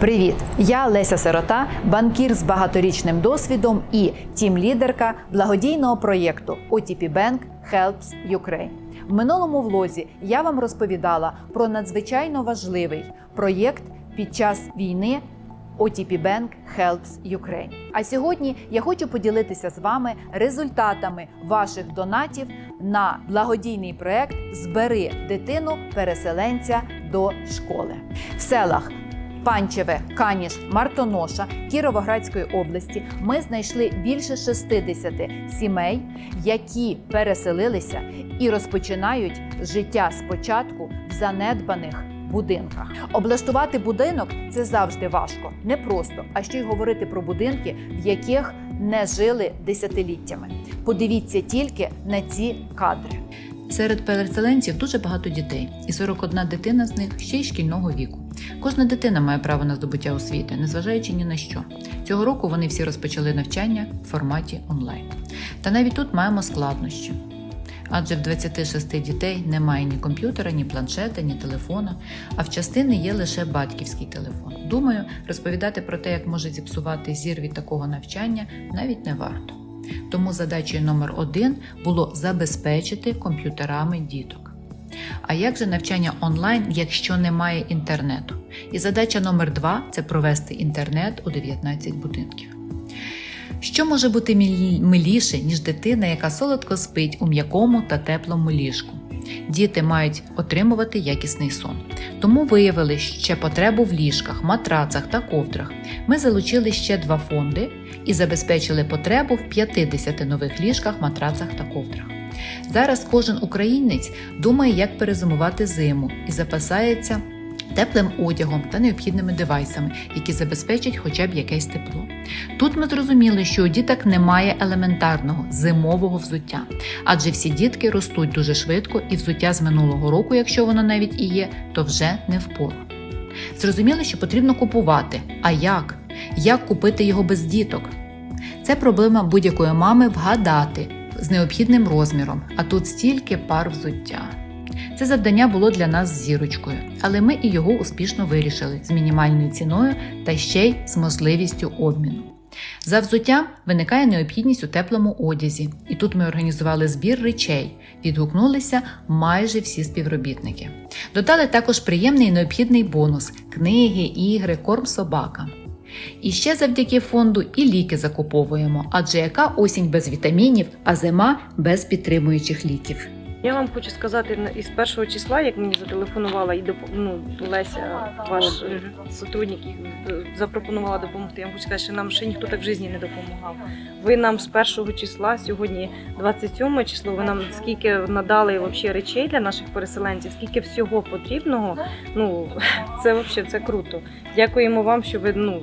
Привіт! Я Леся Сирота, банкір з багаторічним досвідом і тім-лідерка благодійного проєкту OTP Bank Helps Ukraine. В минулому влозі я вам розповідала про надзвичайно важливий проєкт під час війни OTP Bank Helps Ukraine. А сьогодні я хочу поділитися з вами результатами ваших донатів на благодійний проект Збери дитину переселенця до школи в селах. Панчеве, Каніш, Мартоноша Кіровоградської області ми знайшли більше 60 сімей, які переселилися і розпочинають життя спочатку в занедбаних будинках. Облаштувати будинок це завжди важко, не просто, а ще й говорити про будинки, в яких не жили десятиліттями. Подивіться тільки на ці кадри. Серед переселенців дуже багато дітей, і 41 дитина з них ще й шкільного віку. Кожна дитина має право на здобуття освіти, незважаючи ні на що. Цього року вони всі розпочали навчання в форматі онлайн. Та навіть тут маємо складнощі. Адже в 26 дітей немає ні комп'ютера, ні планшета, ні телефона, а в частини є лише батьківський телефон. Думаю, розповідати про те, як може зіпсувати зір від такого навчання, навіть не варто. Тому задачею номер один було забезпечити комп'ютерами діток. А як же навчання онлайн, якщо немає інтернету? І задача номер два це провести інтернет у 19 будинків. Що може бути миліше, ніж дитина, яка солодко спить у м'якому та теплому ліжку? Діти мають отримувати якісний сон. Тому виявили ще потребу в ліжках, матрацах та ковдрах. Ми залучили ще два фонди і забезпечили потребу в 50 нових ліжках, матрацах та ковдрах. Зараз кожен українець думає, як перезимувати зиму і запасається теплим одягом та необхідними девайсами, які забезпечать хоча б якесь тепло. Тут ми зрозуміли, що у діток немає елементарного зимового взуття, адже всі дітки ростуть дуже швидко, і взуття з минулого року, якщо воно навіть і є, то вже не впору. Зрозуміли, що потрібно купувати. А як? Як купити його без діток? Це проблема будь-якої мами вгадати з необхідним розміром, а тут стільки пар взуття. Це завдання було для нас з зірочкою, але ми і його успішно вирішили з мінімальною ціною та ще й з можливістю обміну. За взуття виникає необхідність у теплому одязі, і тут ми організували збір речей. Відгукнулися майже всі співробітники. Додали також приємний і необхідний бонус: книги, ігри, корм собакам. І ще завдяки фонду і ліки закуповуємо, адже яка осінь без вітамінів, а зима без підтримуючих ліків. Я вам хочу сказати із першого числа, як мені зателефонувала і доп... ну, Леся, ваш е, сотрудник, е, запропонувала допомогти. Я вам хочу сказати, що нам ще ніхто так в житті не допомагав. Ви нам з першого числа, сьогодні 27 число, ви нам скільки надали вообще речей для наших переселенців, скільки всього потрібного. Ну це взагалі це круто. Дякуємо вам, що ви ну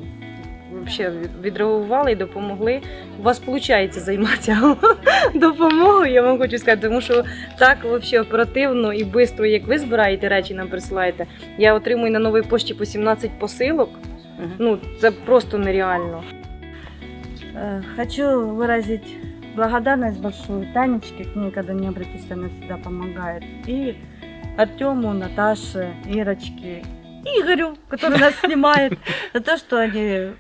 Вообще відреагували і допомогли. У вас виходить займатися допомогою, я вам хочу сказати, тому що так вообще оперативно і швидко, як ви збираєте речі, нам присилаєте. Я отримую на новій пошті по 17 посилок. Ну це просто нереально. Э, Хочу выразить благодарность большую Танечке, к ней, когда не обратись, она всегда помогает. И Артему, Наташе, Ирочке, Игорю, который нас снимает, за то, что они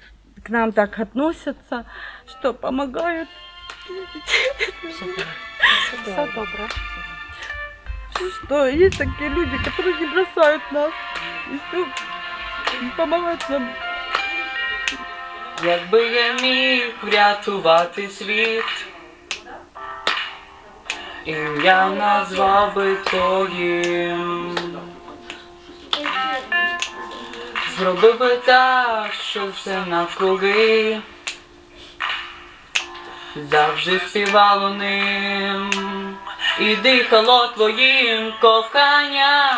к нам так относятся, что помогают. Все добре. Что есть такие люди, которые не бросают нас. И все помогают нам. Якби я міг врятувати світ, ім'я назвав би твоїм. Зробив би так, що все навкруги завжди співало ним і дихало твоїм коханням.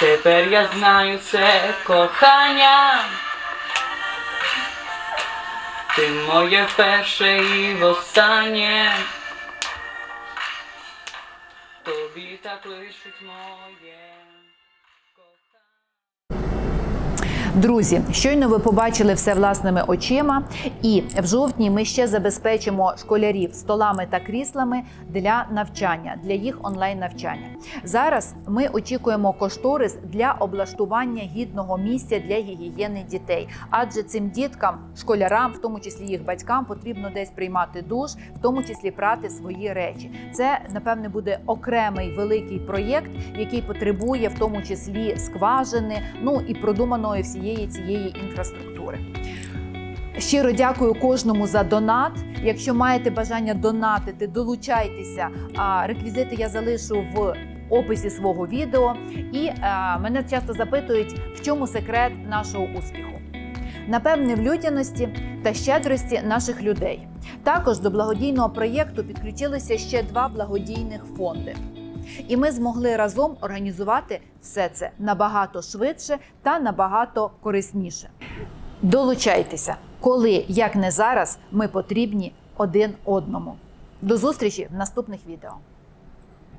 Тепер я знаю це кохання. Ти моє перше і востаннє. Тобі так лишить моє. Друзі, щойно ви побачили все власними очима, і в жовтні ми ще забезпечимо школярів столами та кріслами для навчання, для їх онлайн навчання. Зараз ми очікуємо кошторис для облаштування гідного місця для гігієни дітей, адже цим діткам, школярам, в тому числі їх батькам, потрібно десь приймати душ, в тому числі прати свої речі. Це напевне буде окремий великий проєкт, який потребує в тому числі скважини, ну і продуманої всієї цієї інфраструктури. Щиро дякую кожному за донат. Якщо маєте бажання донатити, долучайтеся. Реквізити я залишу в описі свого відео. І е, мене часто запитують, в чому секрет нашого успіху. Напевне, в людяності та щедрості наших людей. Також до благодійного проєкту підключилися ще два благодійних фонди. І ми змогли разом організувати все це набагато швидше та набагато корисніше. Долучайтеся, коли, як не зараз, ми потрібні один одному. До зустрічі в наступних відео.